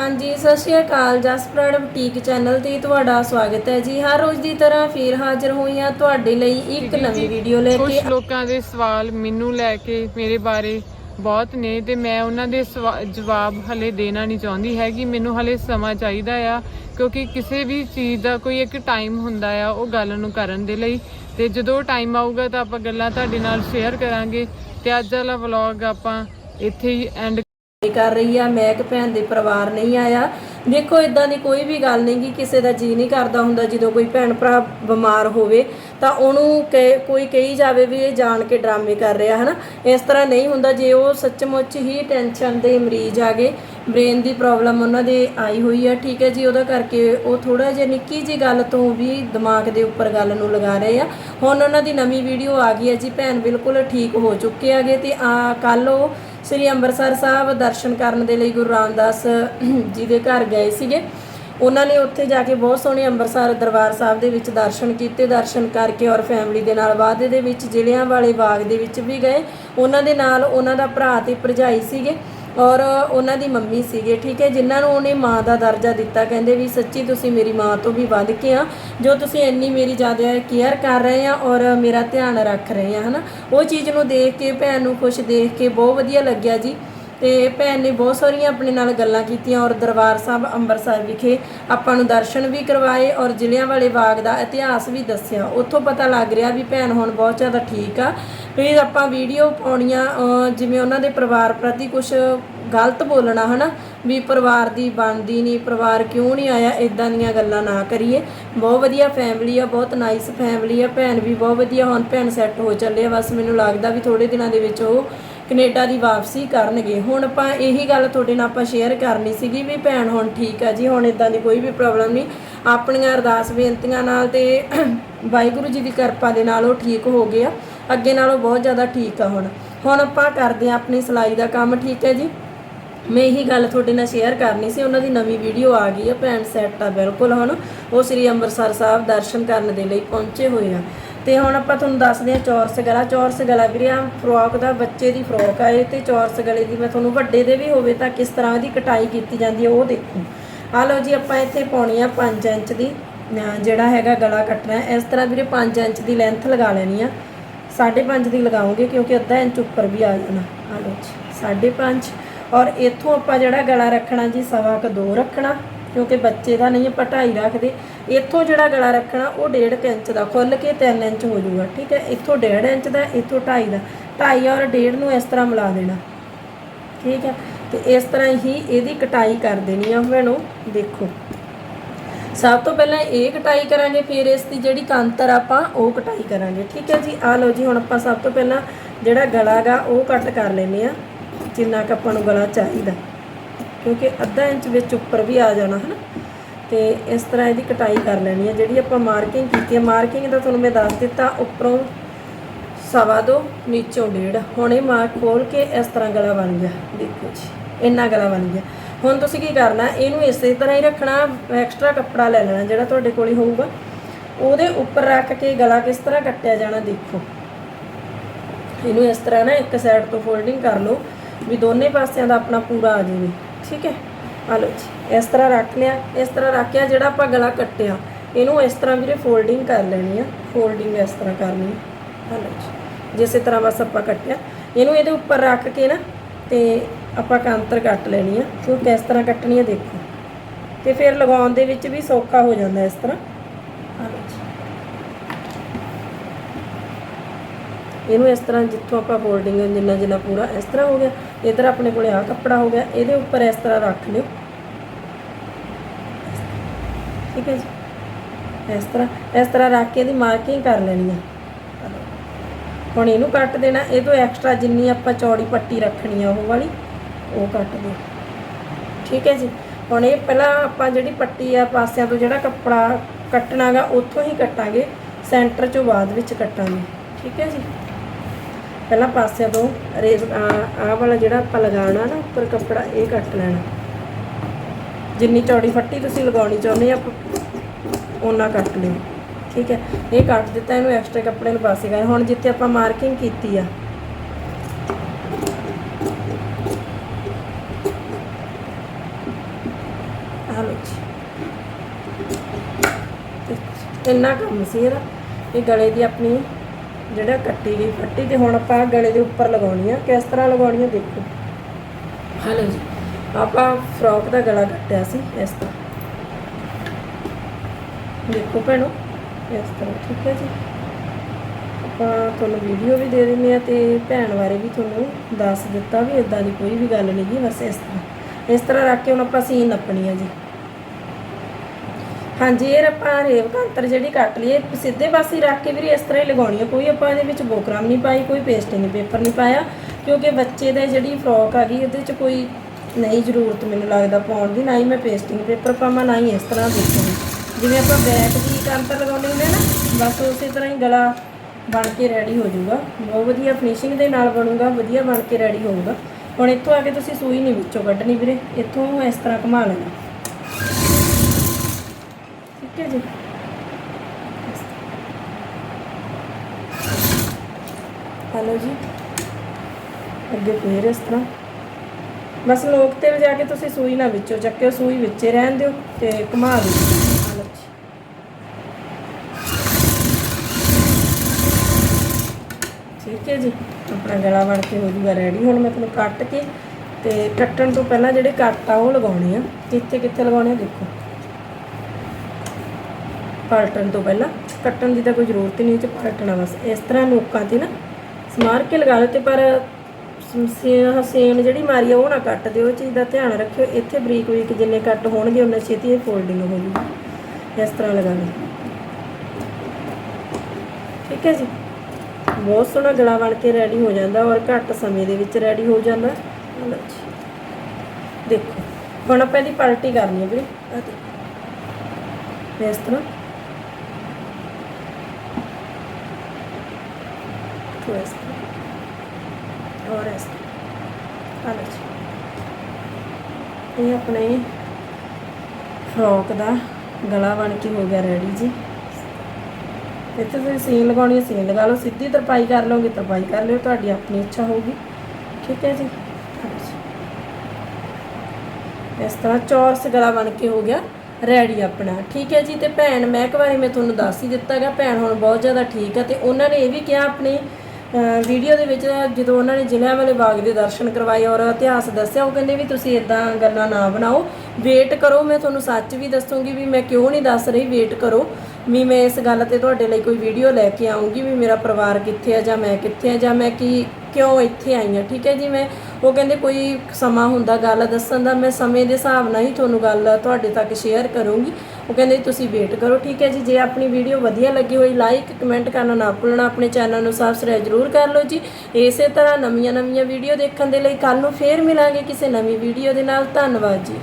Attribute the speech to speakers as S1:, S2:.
S1: ਹਾਂਜੀ ਸਤਿ ਸ਼੍ਰੀ ਅਕਾਲ। ਜਸਪ੍ਰਡ boutique channel ਤੇ ਤੁਹਾਡਾ ਸਵਾਗਤ ਹੈ ਜੀ। ਹਰ ਰੋਜ਼ ਦੀ ਤਰ੍ਹਾਂ ਫੇਰ ਹਾਜ਼ਰ ਹੋਈ ਹਾਂ ਤੁਹਾਡੇ ਲਈ ਇੱਕ ਨਵੀਂ ਵੀਡੀਓ ਲੈ
S2: ਕੁਝ
S1: ਕੇ
S2: ਲੋਕਾਂ ਦੇ ਸਵਾਲ ਮੈਨੂੰ ਲੈ ਕੇ ਮੇਰੇ ਬਾਰੇ ਬਹੁਤ ਨੇ ਤੇ ਮੈਂ ਉਹਨਾਂ ਦੇ ਸਵਾ- ਜਵਾਬ ਹਲੇ ਦੇਣਾ ਨਹੀਂ ਚਾਹੁੰਦੀ ਹੈਗੀ। ਮੈਨੂੰ ਹਲੇ ਸਮਾਂ ਚਾਹੀਦਾ ਆ ਕਿਉਂਕਿ ਕਿਸੇ ਵੀ ਚੀਜ਼ ਦਾ ਕੋਈ ਇੱਕ ਟਾਈਮ ਹੁੰਦਾ ਆ ਉਹ ਗੱਲ ਨੂੰ ਕਰਨ ਦੇ ਲਈ। ਤੇ ਜਦੋਂ ਟਾਈਮ ਆਊਗਾ ਤਾਂ ਆਪਾਂ ਗੱਲਾਂ ਤੁਹਾਡੇ ਨਾਲ ਸ਼ੇਅਰ ਕਰਾਂਗੇ। ਤੇ ਅੱਜ ਵਾਲਾ ਵਲੌਗ ਆਪਾਂ ਇੱਥੇ ਹੀ ਐਂਡ
S1: ਕਰ ਰਹੀ ਆ, ਮੈਂ ਇੱਕ ਭੈਣ ਦੇ ਪਰਿਵਾਰ ਨਹੀਂ ਆਇਆ। ਦੇਖੋ ਇਦਾਂ ਦੀ ਕੋਈ ਵੀ ਗੱਲ ਨਹੀਂ ਕਿ ਕਿਸੇ ਦਾ ਜੀ ਨਹੀਂ ਕਰਦਾ ਹੁੰਦਾ, ਜਦੋਂ ਕੋਈ ਭੈਣ ਭਰਾ ਬਿਮਾਰ ਹੋਵੇ, ਤਾਂ ਉਹਨੂੰ ਕਹਿ- ਕੋਈ ਕਹੀ ਜਾਵੇ ਵੀ ਇਹ ਜਾਣ ਕੇ ਡਰਾਮੇ ਕਰ ਰਿਹਾ, ਹਨਾ? ਇਸ ਤਰ੍ਹਾਂ ਨਹੀਂ ਹੁੰਦਾ, ਜੇ ਉਹ ਸੱਚਮੁੱਚ ਹੀ ਟੈਨਸ਼ਨ ਦੇ ਮਰੀਜ਼ ਆ ਗਏ ਬ੍ਰੇਨ ਦੀ ਪ੍ਰੋਬਲਮ ਉਹਨਾਂ ਦੇ ਆਈ ਹੋਈ ਆ, ਠੀਕ ਹੈ ਜੀ, ਉਹਦਾ ਕਰਕੇ ਉਹ ਥੋੜਾ ਜਿਹਾ ਨਿੱਕੀ ਜੀ ਗੱਲ ਤੋਂ ਵੀ ਦਿਮਾਗ ਦੇ ਉੱਪਰ ਗੱਲ ਨੂੰ ਲਗਾ ਰਹੇ ਆ। ਹੁਣ ਉਹਨਾਂ ਦੀ ਨਵੀਂ ਵੀਡੀਓ ਆ ਗਈ ਹੈ ਜੀ, ਭੈਣ ਬਿਲਕੁਲ ਠੀਕ ਹੋ ਚੁੱਕੇ ਆਗੇ ਤੇ ਆ ਕੱਲ ਉਹ ਸ੍ਰੀ ਅੰਮ੍ਰਿਤਸਰ ਸਾਹਿਬ ਦਰਸ਼ਨ ਕਰਨ ਦੇ ਲਈ ਗੁਰੂ ਰਾਮਦਾਸ ਜੀ ਦੇ ਘਰ ਗਏ ਸੀਗੇ। ਉਹਨਾਂ ਨੇ ਉੱਥੇ ਜਾ ਕੇ ਬਹੁਤ ਸੋਹਣੇ ਅੰਮ੍ਰਿਤਸਰ ਦਰਬਾਰ ਸਾਹਿਬ ਦੇ ਵਿੱਚ ਦਰਸ਼ਨ ਕੀਤੇ, ਦਰਸ਼ਨ ਕਰਕੇ ਔਰ ਫੈਮਿਲੀ ਦੇ ਨਾਲ ਬਾਅਦ ਦੇ ਵਿੱਚ, ਜ਼ਿਲ੍ਹਿਆਂ ਵਾਲੇ ਬਾਗ ਦੇ ਵਿੱਚ ਵੀ ਗਏ। ਉਹਨਾਂ ਦੇ ਨਾਲ ਉਹਨਾਂ ਦਾ ਭਰਾ ਤੇ ਭਰਜਾਈ ਸੀਗੇ। ਔਰ ਉਹਨਾਂ ਦੀ ਮੰਮੀ ਸੀਗੇ, ਠੀਕ ਹੈ, ਜਿਨ੍ਹਾਂ ਨੂੰ ਉਹਨੇ ਮਾਂ ਦਾ ਦਰਜਾ ਦਿੱਤਾ, ਕਹਿੰਦੇ ਵੀ ਸੱਚੀ ਤੁਸੀਂ ਮੇਰੀ ਮਾਂ ਤੋਂ ਵੀ ਵੱਧ ਕੇ ਆ, ਜੋ ਤੁਸੀਂ ਇੰਨੀ ਮੇਰੀ ਜ਼ਿਆਦਾ ਕੇਅਰ ਕਰ ਰਹੇ ਆ ਔਰ ਮੇਰਾ ਧਿਆਨ ਰੱਖ ਰਹੇ ਆ, ਹਨਾ। ਉਹ ਚੀਜ਼ ਨੂੰ ਦੇਖ ਕੇ, ਭੈਣ ਨੂੰ ਖੁਸ਼ ਦੇਖ ਕੇ ਬਹੁਤ ਵਧੀਆ ਲੱਗਿਆ ਜੀ। ਤੇ ਭੈਣ ਨੇ ਬਹੁਤ ਸਾਰੀਆਂ ਆਪਣੇ ਨਾਲ ਗੱਲਾਂ ਕੀਤੀਆਂ ਔਰ ਦਰਬਾਰ ਸਾਹਿਬ ਅੰਮ੍ਰਿਤਸਰ ਵਿਖੇ ਆਪਾਂ ਨੂੰ ਦਰਸ਼ਨ ਵੀ ਕਰਵਾਏ ਔਰ ਜ਼ਿਲ੍ਹਿਆਂ ਵਾਲੇ ਬਾਗ ਦਾ ਇਤਿਹਾਸ ਵੀ ਦੱਸਿਆ। ਉੱਥੋਂ ਪਤਾ ਲੱਗ ਰਿਹਾ ਵੀ ਭੈਣ ਹੁਣ ਬਹੁਤ ਜ਼ਿਆਦਾ ਠੀਕ ਆ ਵੀ ਆਪਾਂ ਵੀਡੀਓ ਪਾਉਣੀਆਂ ਜਿਵੇਂ ਉਹਨਾਂ ਦੇ ਪਰਿਵਾਰ ਪ੍ਰਤੀ ਕੁਝ ਗਲਤ ਬੋਲਣਾ, ਹਨਾ? ਵੀ ਪਰਿਵਾਰ ਦੀ ਬਣਦੀ ਨਹੀਂ, ਪਰਿਵਾਰ ਕਿਉਂ ਨਹੀਂ ਆਇਆ? ਇਦਾਂ ਦੀਆਂ ਗੱਲਾਂ ਨਾ ਕਰੀਏ। ਬਹੁਤ ਵਧੀਆ ਫੈਮਿਲੀ ਆ, ਬਹੁਤ ਨਾਈਸ ਫੈਮਿਲੀ ਆ। ਭੈਣ ਵੀ ਬਹੁਤ ਵਧੀਆ, ਹੁਣ ਭੈਣ ਸੈੱਟ ਹੋ ਚੱਲੇ ਆ। ਬਸ ਮੈਨੂੰ ਲੱਗਦਾ ਵੀ ਥੋੜੇ ਦਿਨਾਂ ਦੇ ਵਿੱਚ ਉਹ ਕੈਨੇਡਾ ਦੀ ਵਾਪਸੀ ਕਰਨਗੇ। ਹੁਣ ਆਪਾਂ ਇਹੀ ਗੱਲ ਤੁਹਾਡੇ ਨਾਲ ਆਪਾਂ ਸ਼ੇਅਰ ਕਰਨੀ ਸੀਗੀ ਵੀ ਭੈਣ ਹੁਣ ਠੀਕ ਆ ਜੀ, ਹੁਣ ਇਦਾਂ ਦੀ ਕੋਈ ਵੀ ਪ੍ਰੋਬਲਮ ਨਹੀਂ। ਆਪਣੀਆਂ ਅਰਦਾਸ ਬੇਨਤੀਆਂ ਨਾਲ ਤੇ ਵਾਹਿਗੁਰੂ ਜੀ ਦੀ ਕਿਰਪਾ ਦੇ ਨਾਲ ਉਹ ਠੀਕ ਹੋ ਗਏ ਆ। ਅੱਗੇ ਨਾਲੋਂ ਬਹੁਤ ਜ਼ਿਆਦਾ ਠੀਕ ਆ ਹੁਣ। ਹੁਣ ਆਪਾਂ ਕਰਦੇ ਆ ਆਪਣੀ ਸਿਲਾਈ ਦਾ ਕੰਮ, ਠੀਕ ਹੈ ਜੀ? ਮੈਂ ਇਹੀ ਗੱਲ ਤੁਹਾਡੇ ਨਾਲ ਸ਼ੇਅਰ ਕਰਨੀ ਸੀ, ਉਹਨਾਂ ਦੀ ਨਵੀਂ ਵੀਡੀਓ ਆ ਗਈ ਹੈ ਭੈਣ ਸੈੱਟ ਆ ਬਿਲਕੁਲ ਹੁਣ। ਉਹ ਸ੍ਰੀ ਅੰਮ੍ਰਿਤਸਰ ਸਾਹਿਬ ਦਰਸ਼ਨ ਕਰਨ ਦੇ ਲਈ ਪਹੁੰਚੇ ਹੋਏ ਆ। ਤੇ ਹੁਣ ਆਪਾਂ ਤੁਹਾਨੂੰ ਦੱਸਦੇ ਹਾਂ ਚੌਰਸ ਗਲਾ। ਚੌਰਸ ਗਲਾ ਵੀਰੇ ਆ ਫਰੋਕ ਦਾ ਬੱਚੇ ਦੀ ਫਰੋਕ ਆ ਇਹ ਤੇ ਚੌਰਸ ਗਲੇ ਦੀ ਮੈਂ ਤੁਹਾਨੂੰ ਵੱਡੇ ਦੇ ਵੀ ਹੋਵੇ ਤਾਂ ਕਿਸ ਤਰ੍ਹਾਂ ਦੀ ਕਟਾਈ ਕੀਤੀ ਜਾਂਦੀ ਹੈ ਉਹ ਦੇਖੋ। ਆ ਲਓ ਜੀ ਆਪਾਂ ਇੱਥੇ ਪਾਉਣੀ ਆ 5 ਇੰਚ ਦੀ ਜਿਹੜਾ ਹੈਗਾ ਗਲਾ ਕੱਟਣਾ, ਇਸ ਤਰ੍ਹਾਂ ਵੀਰੇ 5 ਇੰਚ ਦੀ ਲੈਂਥ ਲਗਾ ਲੈਣੀ ਆ। 5.5 ਦੀ ਲਗਾਉਂਗੇ ਕਿਉਂਕਿ ਅੱਧਾ ਇੰਚ ਉੱਪਰ ਵੀ ਆ ਜਾਣਾ। ਆ ਲਓ ਜੀ 5.5 ਔਰ ਇੱਥੋਂ ਆਪਾਂ ਜਿਹੜਾ ਗਲਾ ਰੱਖਣਾ ਜੀ, ਸਵਾ ਕ ਦੋ ਰੱਖਣਾ, ਕਿਉਂਕਿ ਬੱਚੇ ਦਾ ਨਹੀਂ, ਆਪਾਂ ਢਾਈ ਰੱਖਦੇ। ਇੱਥੋਂ ਜਿਹੜਾ ਗਲਾ ਰੱਖਣਾ, ਉਹ 1.5 ਇੰਚ ਦਾ ਖੁੱਲ ਕੇ 3 ਇੰਚ ਹੋ ਜਾਊਗਾ, ਠੀਕ ਹੈ? ਇੱਥੋਂ 1.5 ਇੰਚ ਦਾ, ਇੱਥੋਂ 2.5 ਦਾ। 2.5 ਔਰ 1.5 ਨੂੰ ਇਸ ਤਰ੍ਹਾਂ ਮਿਲਾ ਦੇਣਾ, ਠੀਕ ਹੈ? ਤੇ ਇਸ ਤਰ੍ਹਾਂ ਹੀ ਇਹਦੀ ਕਟਾਈ ਕਰ ਦੇਣੀ ਆ, ਭੈਣੋ, ਦੇਖੋ। ਸਭ ਤੋਂ ਪਹਿਲਾਂ ਇਹ ਕਟਾਈ ਕਰਾਂਗੇ, ਫਿਰ ਇਸ ਦੀ ਜਿਹੜੀ ਕਾਂਤਰ ਆਪਾਂ ਉਹ ਕਟਾਈ ਕਰਾਂਗੇ। ਠੀਕ ਹੈ ਜੀ? ਆ ਲਓ ਜੀ, ਹੁਣ ਆਪਾਂ ਸਭ ਤੋਂ ਪਹਿਲਾਂ ਜਿਹੜਾ ਗਲਾ ਗਾ, ਉਹ ਕੱਟ ਕਰ ਲੈਨੇ ਆ ਜਿੰਨਾ ਕੁ ਆਪਾਂ ਨੂੰ ਗਲਾ ਚਾਹੀਦਾ। ਕਿਉਂਕਿ ਅੱਧਾ ਇੰਚ ਵਿੱਚ ਉੱਪਰ ਵੀ ਆ ਜਾਣਾ, ਹਨਾ? ਤੇ ਇਸ ਤਰ੍ਹਾਂ ਇਹਦੀ ਕਟਾਈ ਕਰ ਲੈਣੀ ਹੈ। ਜਿਹੜੀ ਆਪਾਂ ਮਾਰਕਿੰਗ ਕੀਤੀ ਹੈ, ਮਾਰਕਿੰਗ ਦਾ ਤੁਹਾਨੂੰ ਮੈਂ ਦੱਸ ਦਿੱਤਾ, ਉੱਪਰੋਂ ਸਵਾ ਦੋ, ਨੀਚੋਂ ਡੇਢ। ਹੁਣ ਇਹ ਮਾਰਕ ਖੋਲ ਕੇ ਇਸ ਤਰ੍ਹਾਂ ਗਲਾ ਬਣ ਗਿਆ। ਦੇਖੋ ਜੀ, ਇੰਨਾ ਗਲਾ ਬਣ ਗਿਆ। ਹੁਣ ਤੁਸੀਂ ਕੀ ਕਰਨਾ, ਇਹਨੂੰ ਇਸੇ ਤਰ੍ਹਾਂ ਹੀ ਰੱਖਣਾ ਐਕਸਟਰਾ ਕੱਪੜਾ ਲੈ ਲੈਣਾ ਜਿਹੜਾ ਤੁਹਾਡੇ ਕੋਲ ਹੀ ਹੋਊਗਾ। ਉਹਦੇ ਉੱਪਰ ਰੱਖ ਕੇ ਗਲਾ ਕਿਸ ਤਰ੍ਹਾਂ ਕੱਟਿਆ ਜਾਣਾ ਦੇਖੋ। ਇਹਨੂੰ ਇਸ ਤਰ੍ਹਾਂ ਨਾ ਇੱਕ ਸਾਈਡ ਤੋਂ ਫੋਲਡਿੰਗ ਕਰ ਲਓ ਵੀ ਦੋਨੇ ਪਾਸਿਆਂ ਦਾ ਆਪਣਾ ਪੂਰਾ ਆ ਜਾਵੇ, ਠੀਕ ਹੈ? ਆ ਲਓ ਜੀ, ਇਸ ਤਰ੍ਹਾਂ ਰੱਖ ਲਿਆ, ਇਸ ਤਰ੍ਹਾਂ ਰੱਖਿਆ ਜਿਹੜਾ ਆਪਾਂ ਗਲਾ ਕੱਟਿਆ, ਇਹਨੂੰ ਇਸ ਤਰ੍ਹਾਂ ਵੀਰੇ ਫੋਲਡਿੰਗ ਕਰ ਲੈਣੀ ਆ ਫੋਲਡਿੰਗ ਇਸ ਤਰ੍ਹਾਂ ਕਰਨੀ ਆ। ਲਓ ਜੀ, ਜਿਸੇ ਤਰ੍ਹਾਂ ਬਸ ਆਪਾਂ ਕੱਟਿਆ। ਇਹਨੂੰ ਇਹਦੇ ਉੱਪਰ ਰੱਖ ਕੇ ਨਾ ਤੇ ਆਪਾਂ ਕਾਂਤਰ ਕੱਟ ਲੈਣੀ ਆ ਸੋ ਕਿਸ ਤਰ੍ਹਾਂ ਕੱਟਣੀ ਆ ਦੇਖੋ। ਤੇ ਫਿਰ ਲਗਾਉਣ ਦੇ ਵਿੱਚ ਵੀ ਸੌਖਾ ਹੋ ਜਾਂਦਾ ਇਸ ਤਰ੍ਹਾਂ। ਜੀ ਇਹਨੂੰ ਇਸ ਤਰ੍ਹਾਂ ਜਿੱਥੋਂ ਆਪਾਂ ਫੋਲਡਿੰਗ ਜਿੰਨਾ ਜਿੰਨਾ ਪੂਰਾ ਇਸ ਤਰ੍ਹਾਂ ਹੋ ਗਿਆ, ਇਧਰ ਆਪਣੇ ਕੋਲੇ ਆ ਕੱਪੜਾ ਹੋ ਗਿਆ, ਇਹਦੇ ਉੱਪਰ ਇਸ ਤਰ੍ਹਾਂ ਰੱਖ ਲਿਓ। ਠੀਕ ਹੈ ਜੀ। ਇਸ ਤਰ੍ਹਾਂ ਇਸ ਤਰ੍ਹਾਂ ਰੱਖ ਕੇ ਇਹਦੀ ਮਾਰਕਿੰਗ ਕਰ ਲੈਣੀ ਹੈ ਹੁਣ ਇਹਨੂੰ ਕੱਟ ਦੇਣਾ, ਇਹ ਤੋਂ ਐਕਸਟਰਾ ਜਿੰਨੀ ਆਪਾਂ ਚੌੜੀ ਪੱਟੀ ਰੱਖਣੀ ਆ ਉਹ ਵਾਲੀ ਉਹ ਕੱਟ ਦਿਓ ਠੀਕ ਹੈ ਜੀ? ਹੁਣ ਇਹ ਪਹਿਲਾਂ ਆਪਾਂ ਜਿਹੜੀ ਪੱਟੀ ਆ ਪਾਸਿਆਂ ਤੋਂ ਜਿਹੜਾ ਕੱਪੜਾ ਕੱਟਣਾਗਾ ਉੱਥੋਂ ਹੀ ਕੱਟਾਂਗੇ। ਸੈਂਟਰ ਚੋਂ ਬਾਅਦ ਵਿੱਚ ਕੱਟਾਂਗੇ। ਠੀਕ ਹੈ ਜੀ? ਪਹਿਲਾਂ ਪਾਸਿਆਂ ਤੋਂ ਰੇਜ਼ ਆਹ ਵਾਲਾ ਜਿਹੜਾ ਆਪਾਂ ਲਗਾਉਣਾ ਨਾ, ਉੱਪਰ ਕੱਪੜਾ, ਇਹ ਕੱਟ ਲੈਣਾ। ਜਿੰਨੀ ਚੌੜੀ ਫੱਟੀ ਤੁਸੀਂ ਲਗਾਉਣੀ ਚਾਹੁੰਦੇ ਆ ਉਹਨਾਂ ਕੱਟ ਲਿਓ। ਠੀਕ ਹੈ? ਇਹ ਕੱਟ ਦਿੱਤਾ, ਇਹਨੂੰ ਐਕਸਟਰਾ ਕੱਪੜੇ ਨੂੰ ਪਾਸੇ ਕਰ। ਹੁਣ ਜਿੱਥੇ ਆਪਾਂ ਮਾਰਕਿੰਗ ਕੀਤੀ ਆ ਆ ਲਓ ਜੀ ਇੰਨਾ ਕੰਮ ਸੀ ਇਹਦਾ ਇਹ ਗਲੇ ਦੀ ਆਪਣੀ ਜਿਹੜਾ ਕੱਟੀ ਗਈ ਫੱਟੀ ਤੇ ਹੁਣ ਆਪਾਂ ਗਲੇ ਦੇ ਉੱਪਰ ਲਗਾਉਣੀ ਆ। ਕਿਸ ਤਰ੍ਹਾਂ ਲਗਾਉਣੀ ਆ ਦੇਖੋ। ਹਾਂ ਜੀ। ਆਪਾਂ ਫਰੋਕ ਦਾ ਗਲਾ ਕੱਟਿਆ ਸੀ ਇਸ ਤਰ੍ਹਾਂ। ਦੇਖੋ ਭੈਣੋ ਇਸ ਤਰ੍ਹਾਂ ਠੀਕ ਹੈ ਜੀ। ਆਪਾਂ ਤੁਹਾਨੂੰ ਵੀਡੀਓ ਵੀ ਦੇ ਦਿੰਨੇ ਆ ਤੇ ਭੈਣ ਬਾਰੇ ਵੀ ਤੁਹਾਨੂੰ ਦੱਸ ਦਿੱਤਾ ਵੀ ਇਦਾਂ ਦੀ ਕੋਈ ਵੀ ਗੱਲ ਨਹੀਂ ਜੀ ਬਸ ਇਸ ਤਰ੍ਹਾਂ। ਇਸ ਤਰ੍ਹਾਂ ਰੱਖ ਕੇ ਹੁਣ ਆਪਾਂ ਸੀਨ ਨੱਪਣੀ ਆ ਜੀ। ਹਾਂਜੀ, ਇਹ ਆਪਾਂ ਰੇਵ ਕਾਂਤਰ ਜਿਹੜੀ ਕੱਟ ਲਈ ਇਹ ਸਿੱਧੇ ਪਾਸੇ ਰੱਖ ਕੇ ਵੀ ਇਸ ਤਰ੍ਹਾਂ ਹੀ ਲਗਾਉਣੀ ਹੈ ਕੋਈ, ਆਪਾਂ ਇਹਦੇ ਵਿੱਚ ਬੋਕਰਮ ਨਹੀਂ ਪਾਈ, ਕੋਈ ਪੇਸਟਿੰਗ ਪੇਪਰ ਨਹੀਂ ਪਾਇਆ, ਕਿਉਂਕਿ ਬੱਚੇ ਦੇ ਜਿਹੜੀ ਫਰੋਕ ਆ ਗਈ, ਇਹਦੇ 'ਚ ਕੋਈ ਨਹੀਂ ਜ਼ਰੂਰਤ ਮੈਨੂੰ ਲੱਗਦਾ ਪਾਉਣ ਦੀ, ਨਾ ਹੀ ਮੈਂ ਪੇਸਟਿੰਗ ਪੇਪਰ ਪਾਵਾਂ, ਨਾ ਹੀ ਇਸ ਤਰ੍ਹਾਂ ਦੇਖਾਂਗੀ ਜਿਵੇਂ ਆਪਾਂ ਬੈਕ ਦੀ ਕਾਂਤਰ ਲਗਾਉਂਦੇ ਹੁੰਦੇ ਆ ਨਾ, ਬਸ ਉਸੇ ਤਰ੍ਹਾਂ ਹੀ ਗਲਾ ਬਣ ਕੇ ਰੈਡੀ ਹੋ ਜਾਊਗਾ। ਬਹੁਤ ਵਧੀਆ ਫਿਨਿਸ਼ਿੰਗ ਦੇ ਨਾਲ ਬਣੂਗਾ, ਵਧੀਆ ਬਣ ਕੇ ਰੈਡੀ ਹੋਊਗਾ। ਹੁਣ ਇੱਥੋਂ ਆ ਕੇ ਤੁਸੀਂ ਸੂਈ ਨਹੀਂ ਵਿੱਚੋਂ ਕੱਢਣੀ ਵੀਰੇ, ਇੱਥੋਂ ਇਸ ਤਰ੍ਹਾਂ ਘੁਮਾ ਲੈਣਾ। ਠੀਕ ਹੈ ਜੀ। ਹਲੋ ਜੀ। ਅੱਗੇ ਫੇਰ ਇਸ ਤਰ੍ਹਾਂ। ਬਸ ਲੋਕ ਤੇ ਜਾ ਕੇ ਤੁਸੀਂ ਸੂਈ ਨਾ ਵਿੱਚੋਂ ਚੱਕਿਓ, ਸੂਈ ਵਿੱਚੇ ਰਹਿਣ ਦਿਓ ਤੇ ਘੁਮਾ ਦਿਓ। ਠੀਕ ਹੈ ਜੀ, ਆਪਣਾ ਗਲਾ ਬਣ ਕੇ ਹੋ ਜੂਗਾ ਰੈਡੀ ਹੁਣ ਮੈਂ ਤੁਹਾਨੂੰ ਕੱਟ ਕੇ ਤੇ ਕੱਟਣ ਤੋਂ ਪਹਿਲਾਂ ਜਿਹੜੇ ਕੱਟ ਆ, ਉਹ ਲਗਾਉਣੇ ਆ। ਕਿੱਥੇ ਕਿੱਥੇ ਲਗਾਉਣੇ ਆ, ਦੇਖੋ। ਪਲਟਣ ਤੋਂ ਪਹਿਲਾਂ ਕੱਟਣ ਦੀ ਤਾਂ ਕੋਈ ਜ਼ਰੂਰਤ ਹੀ ਨਹੀਂ ਇਹ 'ਚ ਪਲਟਣਾ ਬਸ। ਇਸ ਤਰ੍ਹਾਂ ਨੋਕਾਂ ਤੇ ਨਾ ਸਮਾਰ ਕੇ ਲਗਾ ਲਓ ਤੇ ਪਰ ਸੇ- ਸੇਮ ਜਿਹੜੀ ਮਾਰੀ ਆ ਉਹ ਨਾ ਕੱਟ ਦਿਓ ਉਹ ਚੀਜ਼ ਦਾ ਧਿਆਨ ਰੱਖਿਓ। ਇੱਥੇ ਬਰੀਕ ਬਰੀਕ ਜਿੰਨੇ ਕੱਟ ਹੋਣਗੇ, ਉਨਾ ਛੇਤੀ ਇਹ ਫੋਲਡਿੰਗ ਹੋ ਜੂਗੀ। ਇਸ ਤਰ੍ਹਾਂ ਲਗਾ ਲਓ। ਠੀਕ ਹੈ ਜੀ? ਬਹੁਤ ਸੋਹਣਾ ਗਲਾ ਬਣ ਕੇ ਰੈਡੀ ਹੋ ਜਾਂਦਾ ਔਰ ਘੱਟ ਸਮੇਂ ਦੇ ਵਿੱਚ ਰੈਡੀ ਹੋ ਜਾਂਦਾ। ਦੇਖੋ, ਹੁਣ ਆਪਾਂ ਇਹਦੀ ਪਲਟੀ ਕਰਨੀ ਹੈ ਵੀਰੇ। ਆਹ ਦੇਖੋ। ਇਸ ਤਰ੍ਹਾਂ तो ਇਸ ਤਰ੍ਹਾਂ ਔਰ ਇਸ ਤਰ੍ਹਾਂ ਆਹ ਆਪਣੇ ਫਰੋਕ ਦਾ ਗਲਾ ਬਣ ਕੇ ਹੋ ਗਿਆ ਰੈਡੀ ਜੀ। ਇੱਥੇ ਤੁਸੀਂ ਸੀਨ ਲਗਾਉਣੀ ਹੈ ਸੀਨ ਲਗਾ ਲਓ। ਸਿੱਧੀ ਤਰਪਾਈ ਕਰ ਲਓਗੇ, ਤਰਪਾਈ ਕਰ ਲਿਓ। ਤੁਹਾਡੀ ਆਪਣੀ ਇੱਛਾ ਹੋਊਗੀ। ਠੀਕ ਹੈ ਜੀ? ਇਸ ਤਰ੍ਹਾਂ ਚੌਰਸ ਗਲਾ ਬਣ ਕੇ ਹੋ ਗਿਆ ਰੈਡੀ ਆਪਣਾ। ਠੀਕ ਹੈ ਜੀ? ਤੇ ਭੈਣ ਮਹਿਕ ਬਾਰੇ ਮੈਂ ਤੁਹਾਨੂੰ ਦੱਸ ਹੀ ਦਿੱਤਾ ਹੈਗਾ। ਭੈਣ ਹੁਣ ਬਹੁਤ ਜ਼ਿਆਦਾ ਠੀਕ ਹੈ ਤੇ ਉਹਨਾਂ ਨੇ ਇਹ ਵੀ ਕਿਹਾ ਆਪਣੇ ਵੀਡੀਓ ਦੇ ਵਿੱਚ ਜਦੋਂ ਉਹਨਾਂ ਨੇ ਜ਼ਿਲ੍ਹਿਆਂ ਵਾਲੇ ਬਾਗ ਦੇ ਦਰਸ਼ਨ ਕਰਵਾਏ ਔਰ ਇਤਿਹਾਸ ਦੱਸਿਆ, ਉਹ ਕਹਿੰਦੇ ਵੀ ਤੁਸੀਂ ਇਦਾਂ ਗੱਲਾਂ ਨਾ ਬਣਾਓ। ਵੇਟ ਕਰੋ, ਮੈਂ ਤੁਹਾਨੂੰ ਸੱਚ ਵੀ ਦੱਸੂਗੀ ਵੀ ਮੈਂ ਕਿਉਂ ਨਹੀਂ ਦੱਸ ਰਹੀ ਵੇਟ ਕਰੋ। ਵੀ ਮੈਂ ਇਸ ਗੱਲ ਤੇ ਤੁਹਾਡੇ ਲਈ ਕੋਈ ਵੀਡੀਓ ਲੈ ਕੇ ਆਉਂਗੀ ਵੀ ਮੇਰਾ ਪਰਿਵਾਰ ਕਿੱਥੇ ਆ ਜਾਂ ਮੈਂ ਕਿੱਥੇ ਆ ਜਾਂ ਮੈਂ ਕੀ, ਕਿਉਂ ਇੱਥੇ ਆਈ ਹਾਂ, ਠੀਕ ਹੈ ਜੀ? ਮੈਂ, ਉਹ ਕਹਿੰਦੇ ਕੋਈ ਸਮਾਂ ਹੁੰਦਾ ਗੱਲ ਦੱਸਣ ਦਾ, ਮੈਂ ਸਮੇਂ ਦੇ ਹਿਸਾਬ ਨਾਲ ਹੀ ਤੁਹਾਨੂੰ ਗੱਲ ਤੁਹਾਡੇ ਤੱਕ ਸ਼ੇਅਰ ਕਰੂੰਗੀ। ਉਹ ਕਹਿੰਦੇ ਤੁਸੀਂ ਵੇਟ ਕਰੋ, ਠੀਕ ਹੈ ਜੀ, ਜੇ ਆਪਣੀ ਵੀਡੀਓ ਵਧੀਆ ਲੱਗੀ ਹੋਈ ਲਾਈਕ ਕਮੈਂਟ ਕਰਨਾ ਨਾ ਭੁੱਲਣਾ, ਆਪਣੇ ਚੈਨਲ ਨੂੰ ਸਬਸਕ੍ਰਾਈਬ ਜ਼ਰੂਰ ਕਰ ਲਓ ਜੀ। ਇਸੇ ਤਰ੍ਹਾਂ ਨਵੀਆਂ ਨਵੀਆਂ ਵੀਡੀਓ ਦੇਖਣ ਦੇ ਲਈ ਕੱਲ ਨੂੰ ਫੇਰ ਮਿਲਾਂਗੇ ਕਿਸੇ ਨਵੀਂ ਵੀਡੀਓ ਦੇ ਨਾਲ। ਧੰਨਵਾਦ ਜੀ।